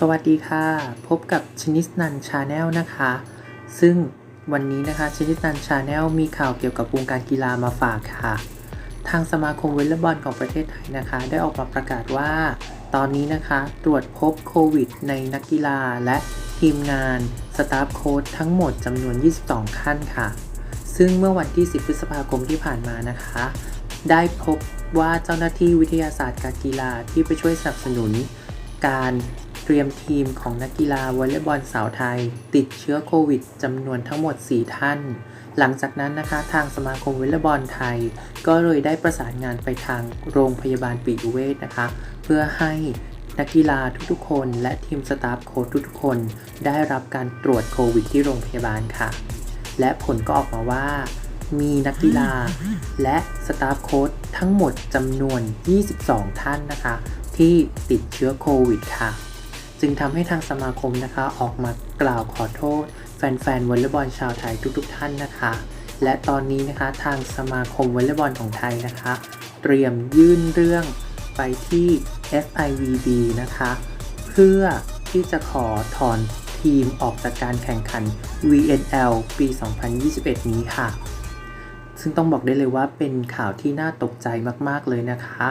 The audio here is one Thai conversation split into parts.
สวัสดีค่ะ พบกับชนิสนันชาแนลนะคะ ซึ่งวันนี้นะคะชนิสนันชาแนลมีข่าวเกี่ยวกับวงการกีฬามาฝากค่ะ ทางสมาคมวอลเลย์บอลของประเทศไทยนะคะ ได้ออกมาประกาศว่า ตอนนี้นะคะ ตรวจพบโควิด ในนักกีฬาและทีมงานสตาฟโค้ชทั้งหมดจำนวน 22ขั้นค่ะ ซึ่งเมื่อวันที่ 10 พฤษภาคมที่ผ่านมานะคะ ได้พบว่าเจ้าหน้าที่วิทยาศาสตร์การกีฬาที่ไปช่วยสนับสนุนการ เตรียมทีมของนักกีฬาวอลเลย์บอลสาวไทย ติดเชื้อโควิดจำนวนทั้งหมด 4 ท่าน หลังจากนั้นนะคะ ทางสมาคมวอลเลย์บอลไทย ก็เลยได้ประสานงานไปทางโรงพยาบาลปีกเวชนะคะ เพื่อให้นักกีฬาทุกๆ คนและทีมสตาฟโค้ชทุกๆคน ได้รับการตรวจโควิดที่โรงพยาบาลค่ะ และผลก็ออกมาว่า มีนักกีฬา และสตาฟโค้ชทั้งหมดจำนวน 22 ท่านนะคะ ที่ติดเชื้อโควิดค่ะ จึงทำให้ทางสมาคมนะคะออกมากล่าวขอโทษ แฟนๆวอลเลย์บอลชาวไทยทุกๆ ท่านนะคะ และตอนนี้นะคะทางสมาคมวอลเลย์บอลของไทยนะคะ เตรียมยื่นเรื่องไปที่ FIVB นะคะ เพื่อที่จะขอถอนทีมออกจากการแข่งขัน VNL ปี 2021 นี้ค่ะ ซึ่งต้องบอกได้เลยว่าเป็นข่าวที่น่าตกใจมาก ๆ เลยนะคะ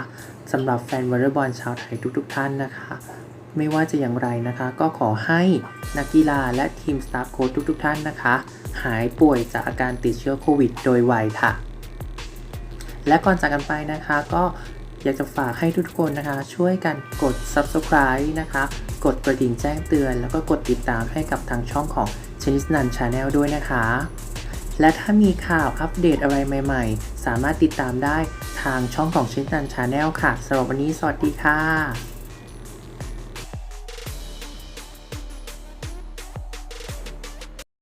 สำหรับแฟนวอลเลย์บอลชาวไทยทุก ๆ ท่านนะคะ ไม่ว่าจะอย่างไรนะคะ ก็ขอให้นักกีฬาและทีมสตาฟโค้ชทุกๆท่านนะคะ หายป่วยจากอาการติดเชื้อโควิดโดยไวค่ะ และก่อนจากกันไปนะคะก็อยากจะฝากให้ทุกคนนะคะ ช่วยกันกด subscribe นะคะ กดกระดิ่งแจ้งเตือน แล้วก็กดติดตามให้กับทางช่องของชนิสนันชาแนลด้วยนะคะ และถ้ามีข่าวอัปเดตอะไรใหม่ ๆ สามารถติดตามได้ทางช่องของชนิสนันชาแนลค่ะสำหรับวันนี้สวัสดีค่ะ